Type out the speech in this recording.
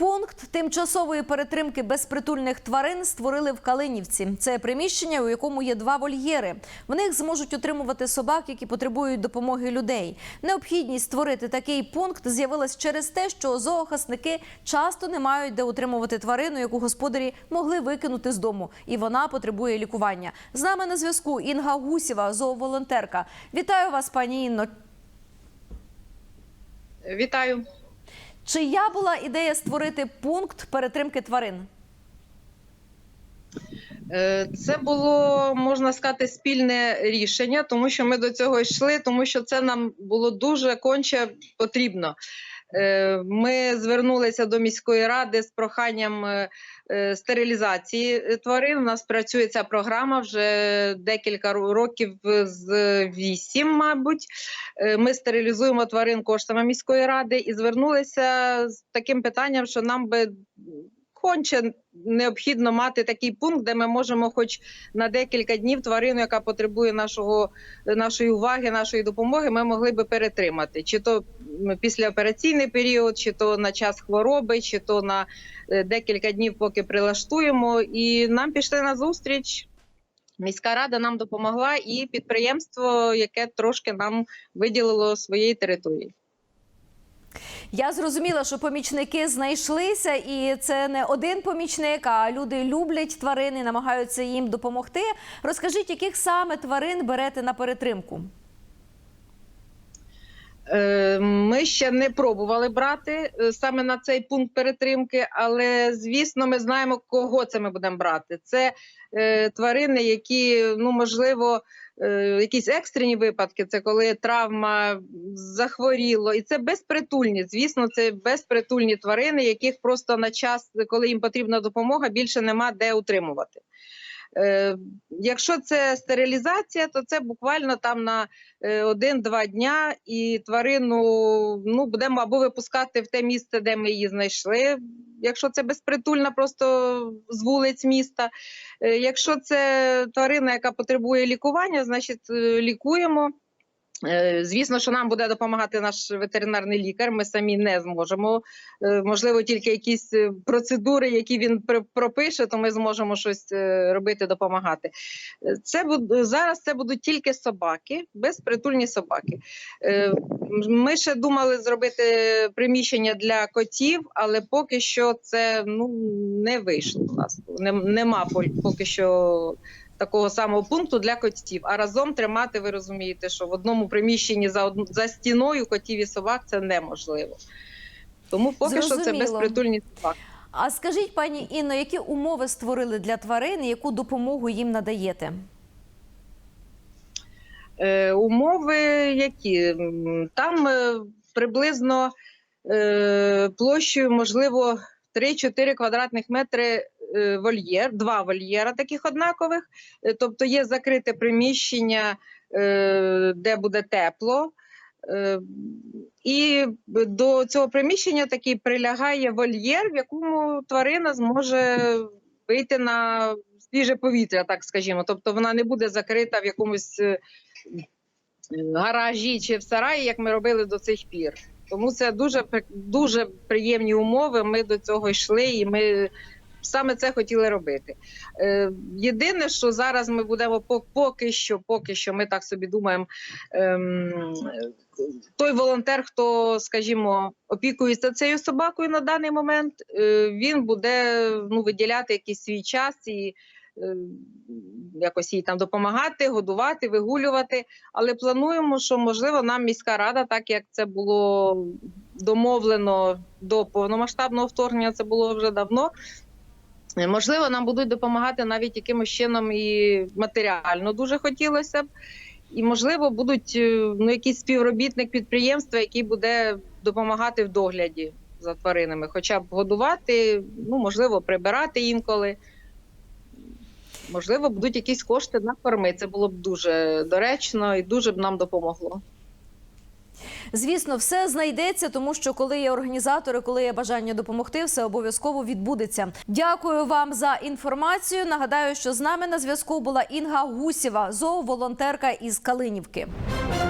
Пункт тимчасової перетримки безпритульних тварин створили в Калинівці. Це приміщення, у якому є два вольєри. В них зможуть утримувати собак, які потребують допомоги людей. Необхідність створити такий пункт з'явилась через те, що зоохасники часто не мають де утримувати тварину, яку господарі могли викинути з дому, і вона потребує лікування. З нами на зв'язку Інга Гусєва, зооволонтерка. Вітаю вас, пані Інно. Вітаю. Чия була ідея створити пункт перетримки тварин? Е, Це було можна сказати спільне рішення, тому що ми до цього йшли, тому що це нам було дуже конче потрібно. Е, Ми звернулися до міської ради з проханням е, е, стерилізації тварин. У нас працює ця програма вже декілька років з вісім, мабуть. Ми стерилізуємо тварин коштами міської ради і звернулися з таким питанням, що нам би конче необхідно мати такий пункт, де ми можемо, хоч на декілька днів, тварину, яка потребує нашого нашої уваги, нашої допомоги, ми могли би перетримати, чи то післяопераційний період, чи то на час хвороби, чи то на е, декілька днів, поки прилаштуємо. І нам пішли на зустріч. Міська рада нам допомогла, і підприємство, яке трошки нам виділило своєї території. Я зрозуміла, що помічники знайшлися, і це не один помічник, а люди люблять тварини, намагаються їм допомогти. Розкажіть, яких саме тварин берете на перетримку? Ще не пробували брати е, саме на цей пункт перетримки, але звісно, ми знаємо, кого це ми будемо брати. Це е, тварини, які ну можливо. е, Якісь екстрені випадки, це коли травма захворіло, і це безпритульні. Звісно, це безпритульні тварини, яких просто на час, коли їм потрібна допомога, більше нема де утримувати. Е, якщо це стерилізація, то це буквально там на е, один-два дня, і тварину ну, будемо або випускати в те місце, де ми її знайшли. Якщо це безпритульна, просто з вулиць міста. Е, Якщо це тварина, яка потребує лікування, значить лікуємо. Е, Звісно, що нам буде допомагати наш ветеринарний лікар. Ми самі не зможемо. Е, Можливо, тільки якісь е, процедури, які він пропише, то ми зможемо щось робити, допомагати. Це зараз це будуть тільки собаки, безпритульні собаки. Ми ще думали зробити приміщення для котів, але поки що це ну не вийшло у нас. Нема поки що такого самого пункту для котів. А разом тримати, ви розумієте, що в одному приміщенні за одну за стіною котів і собак це неможливо. Тому поки що це безпритульні собаки. А скажіть, пані Інно, які умови створили для тварин і яку допомогу їм надаєте? Е, умови які? Там е, приблизно е, площею, можливо, 3-4 квадратних метри вольєр, два вольєра таких однакових. Е, Тобто є закрите приміщення, е, де буде тепло. Е, І до цього приміщення такий прилягає вольєр, в якому тварина зможе вийти на свіже повітря, так скажімо. Тобто вона не буде закрита в якомусь е, гаражі чи в сараї, як ми робили до цих пір. Тому це дуже дуже приємні умови. Ми до цього йшли, і ми саме це хотіли робити. Е, єдине, що зараз ми будемо пок- поки що, поки що, ми так собі думаємо. Ем, той волонтер, хто, скажімо, опікується цією собакою на даний момент, е, він буде ну, виділяти якийсь свій час і е, якось їй там допомагати, годувати, вигулювати. Але плануємо, що можливо нам міська рада, так як це було домовлено до повномасштабного вторгнення, це було вже давно. Можливо, нам будуть допомагати навіть якимось чином і матеріально дуже хотілося б. І, можливо, будуть е, ну, якийсь співробітник підприємства, який буде допомагати в догляді за тваринами, хоча б годувати, ну, можливо, прибирати інколи. Можливо, будуть якісь кошти на корми. Це було б дуже доречно і дуже б нам допомогло. Звісно, все знайдеться, тому що коли є організатори, коли є бажання допомогти, все обов'язково відбудеться. Дякую вам за інформацію. Нагадаю, що з нами на зв'язку була Інга Гусєва, зооволонтерка із Калинівки.